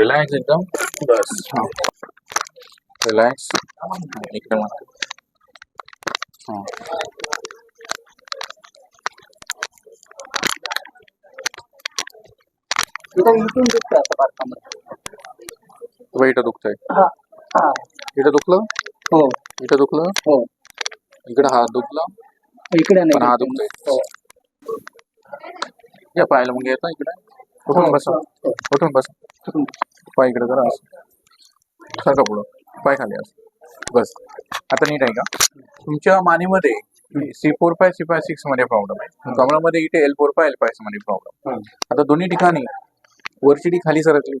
Relax एकदम बस हा relax इकडे मग हा इथं इथून बारकामध्ये दुखतंय. हा. हा. इथं दुखलं? हो. इथं दुखलं? हो. इकडे हात दुखला? इकडे पण हा नाही दुखतोय. हो. या पाहायला मग येतं इकडे. उठून बसा. हो. उठून बसा. पाय इकडे जरा असं. सारखा पुढं. पाय खाली असं. बस. आता नीट आहे का? तुमच्या मानेमध्ये C four five C five सिक्समध्ये problem आहे. कमळामध्ये इथे एल फोर फाय एल फायमध्ये प्रॉब्लेम. आता दोन्ही ठिकाणी वरची डी खाली सरकली.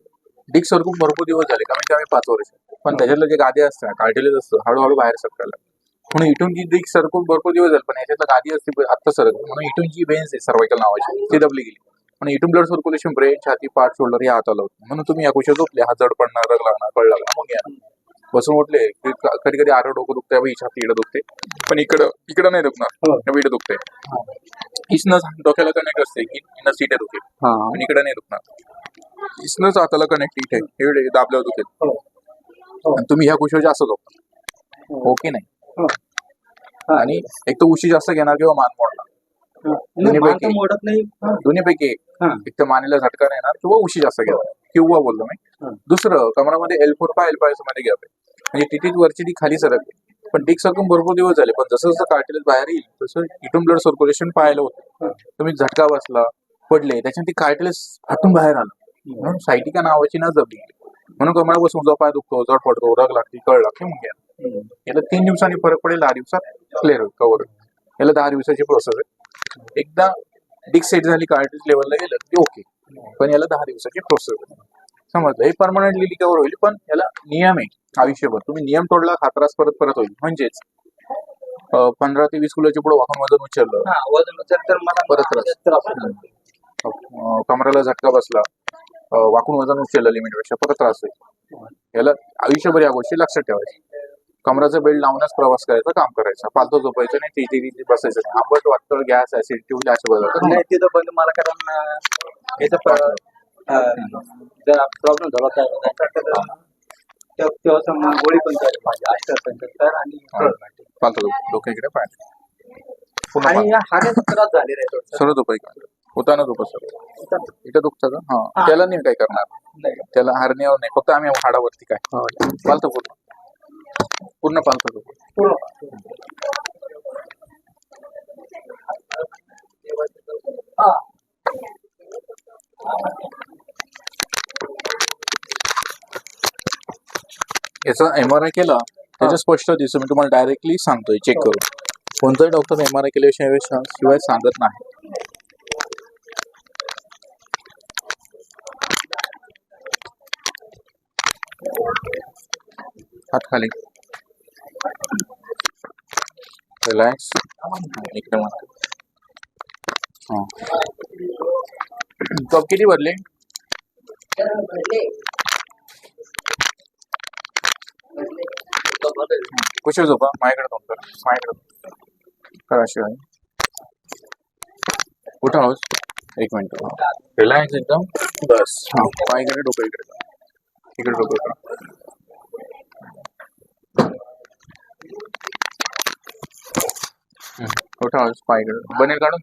डिक सरकून भरपूर दिवस झाले. कमीत कमी पाच वर्ष. पण त्याच्यातलं जे गादी असतात कार्टिलेज असतं. हळूहळू बाहेर सरकायला म्हणून इथून जी डिक सरकून भरपूर दिवस झाले पण याच्यातलं गादी असते आत्ता सरकली. म्हणून इथून जी बेन्स आहे सर्वायकल नावाची ती दबली गेली. म्हणून इथून ब्लड सर्क्युलेशन ब्रेन छाती पाठ शोल्डर या हाताला होतं. म्हणून तुम्ही या कुशा झोपले. हात जड पडणार रग लागणार कळ लागणार. मग या. बसून उठले. की कधी कधी आरो डोकं दुखते बाई छाती इकडे दुखते. पण इकडं इकडं नाही दुखणार. हो. इकडे दुखते इसनस डोक्याला कनेक्ट असते की इथे दुखेल हा. पण इकडे नाही दुखणार. इसनच हाताला कनेक्ट इथे. एवढे दाबल्यावर दुखेल. हो. हो. आणि तुम्ही ह्या कुशीवर जास्त झोपता हो की नाही? हो. हा. आणि एक तर उशी जास्त घेणार किंवा मान मोडणार. हा. दोन्ही मान तर पैकी. मोडत नाही. दोन्हीपैकी एक तर मानेला झटका नाही येणार किंवा उशी जास्त घेणार किंवा बोलतो मी. दुसरं कमरामध्ये एल फोर पाय एल फायमध्ये घ्यावे. म्हणजे तिथेच वरची ती खाली सरकली पण डिक सरकून भरपूर दिवस झाले. पण जसं जसं कार्टिलेज बाहेर येईल तसं इथून ब्लड सर्क्युलेशन पाहायला होतं. तुम्ही झटका बसला पडले त्याच्यात ती कार्टिलेज हटून बाहेर आलं. म्हणून सायटिका नावाची ना जपली. म्हणून कमळा बसून जो पाय दुखतो जड पडतो रग लागते कळ लागते मग. याला तीन दिवसांनी फरक पडेल दहा दिवसात क्लिअर कव्हर याला दहा दिवसाची प्रोसेस आहे. एकदा डिक सेट झाली कार्टिज लेवलला गेलं की ओके पण याला दहा दिवसाची प्रोसेस समजलं? हे परमनंटली रिकवर होईल पण याला नियम आहे आयुष्यभर. तुम्ही नियम तोडला खात्रास परत परत होईल. म्हणजेच पंधरा ते वीस किलोच्या पुढे वाहून वजन उचललं. हा वजन उचल तर मला परत त्रास. त्रास कमरेला झटका बसला वाकून वजन उचललं लिमिटपेक्षा परत त्रास होईल. याला आयुष्यभर या गोष्टी लक्षात ठेवायच्या. कमराचा बेल्ट लावूनच प्रवास करायचा काम करायचा. फालतू झोपायचं नाही तिथे तिथे बसायचं नाही. आंबट वाटतं गॅस ऍसिडिटी होईल अशा बदल नाही तिथं पण मला कारण याचा जर प्रॉब्लेम झाला तर तेव्हा- समजा गोळी पण चालली माझी आणि. फालतू इकडे पाय. पूर्ण आणि पाय. या हाड्याचा त्रास झालेला आहे थोडासा. सरळ झोपाय का? होताना झोपा सर इथं दुखतं का? हा. हा. त्याला नाही काय करणार. त्याला हरण्यावर नाही. फक्त आम्ही हाडावरती काय? पालतं पूर्ण पूर्ण झोप पूर्ण. हा. याचा एम आर आय केला त्याचं स्पष्ट दिसतं. मी तुम्हाला डायरेक्टली सांगतोय चेक करून. कोणताही डॉक्टर एम आर आय केल्याशिवाय शिवाय सांगत नाही. हात खाली. रिलॅक्स हा कप किती भरले? कुशल झोपा माझ्याकडे तोंड करा माझ्याकडे करा. शिवाय. उठा हौस एक मिनिट. रिलॅक्स एकदम. बस. हा पायकडे डोकं इकडे. इकडे डोकं करा हम्म. उठा बनेल काढून